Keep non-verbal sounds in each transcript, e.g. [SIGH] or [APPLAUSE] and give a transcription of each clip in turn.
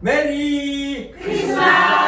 메리 어,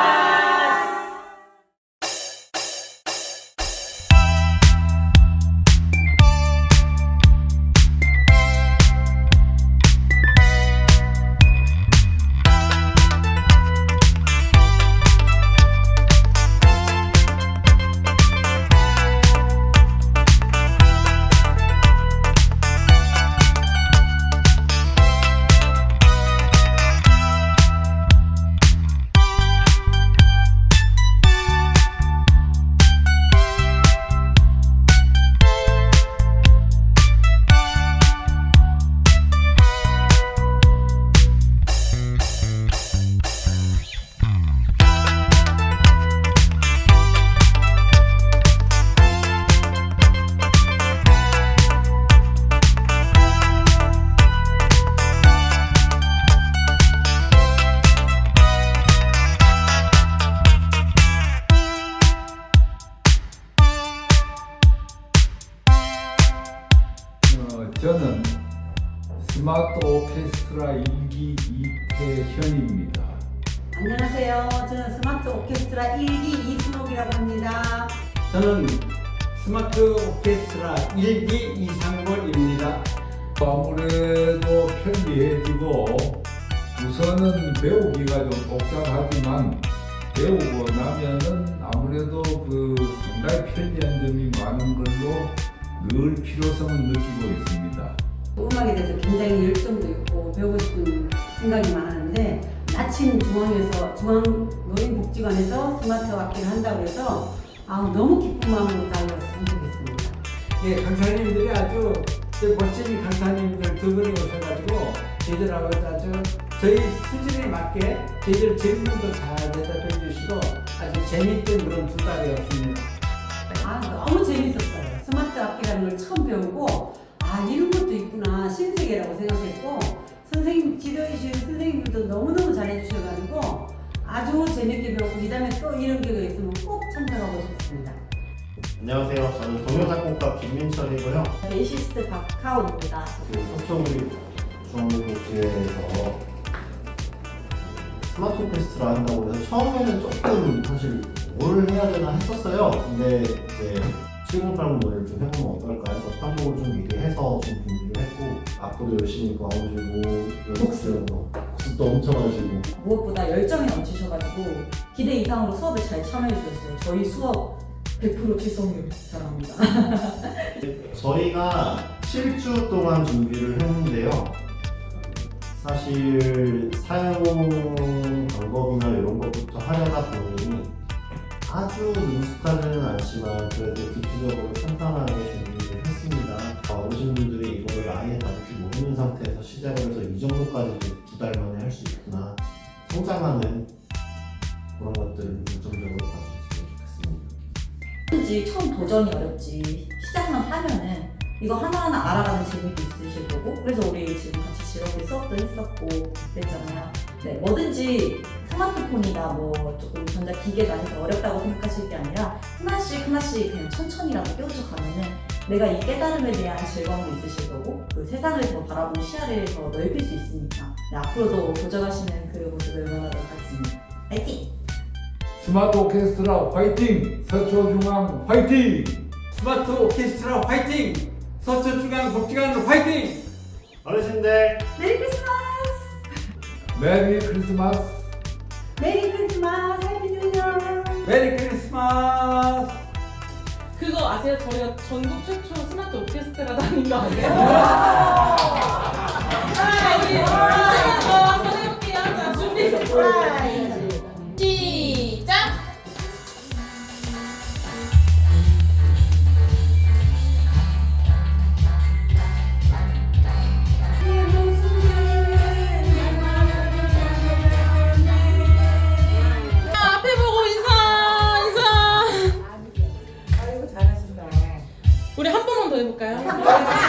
저는 스마트 오케스트라 일기 이태현입니다. 안녕하세요. 저는 스마트 오케스트라 1기 이순옥이라고 합니다. 저는 스마트 오케스트라 일기 이상벌입니다. 아무래도 편리해지고 우선은 배우기가 좀 복잡하지만 배우고 나면은 아무래도 그 상당히 편리한 점이 많은 걸로 늘 필요성을 느끼고 있습니다. 음악에 대해서 굉장히 열정도 있고 배우고 싶은 생각이 많았는데 마침 중앙에서 중앙 노인복지관에서 스마트 악기를 한다고 해서 아, 너무 기쁜 마음으로 달려서 선택했습니다. 예, 강사님들이 아주 저 멋진 강사님들 두 분이 오셔가지고 저희들하고 아주 저희 수준에 맞게 저희들 질문도 잘 대답해 주시고 아주 재밌던 그런 두 달이었습니다. 걸 처음 배우고 아 이런 것도 있구나 신세계라고 생각했고 선생님 지도해 주신 선생님들도 너무너무 잘해 주셔가지고 아주 재밌게 배웠고 이 다음에 또 이런 기회가 있으면 꼭 참석하고 싶습니다. 안녕하세요. 저는 동영작곡가 김민철이고요. 베이시스트 박하온입니다. 그 서초구리 중앙교육기회에서 스마트 오케스트라 한다고 해서 처음에는 조금 사실 뭘 해야 되나 했었어요. 근데 이제 7080 노래를 좀 해보면 어떨까 해서 편곡을 좀 미리 해서 좀 준비를 했고 악보도 열심히 가오시고 연습도 복습도 엄청 하시고 무엇보다 열정이 넘치셔가지고 기대 이상으로 수업에 잘 참여해 주셨어요. 저희 수업 100% 출석률 자랑합니다. 저희가 7주 동안 준비를 했는데요. 사실 사용 아주 능숙하지는 않지만 그래도 기초적으로 탄탄하게 준비를 했습니다. 어, 오신 분들이 이거를 아예 다르게 모르는 상태에서 시작을 해서 이 정도까지 두달 만에 할 수 있구나 성장하는 그런 것들을 중점적으로 봐주셨으면 좋겠습니다. 뭐든지 처음 도전이 어렵지 시작만 하면은 이거 하나하나 알아가는 재미도 있으실 거고 그래서 우리 지금 같이 즐겁게 수업도 했었고 그랬잖아요. 네, 뭐든지 스마트폰이나 뭐 조금 전자기계가 해서 어렵다고 생각하실 게 아니라 하나씩 하나씩 그냥 천천히라도 깨우쳐 가면은 내가 이 깨달음에 대한 즐거움도 있으실 거고 그 세상을 더 바라보는 시야를 더 넓힐 수 있으니까 네, 앞으로도 도전하시는 그 모습을 응원하도록 하겠습니다. 파이팅! 스마트 오케스트라 화이팅! 서초중앙 화이팅! 스마트 오케스트라 화이팅! 서초중앙 복지관 화이팅! 어르신들 메리 크리스마스! 메리 크리스마스! 메리 크리스마스! 해피 뉴 이어! 메리 크리스마스! 그거 아세요? 저희가 전국 최초 스마트 오케스트라가 아닌 거 아세요? [LAUGHS] Yeah. [LAUGHS]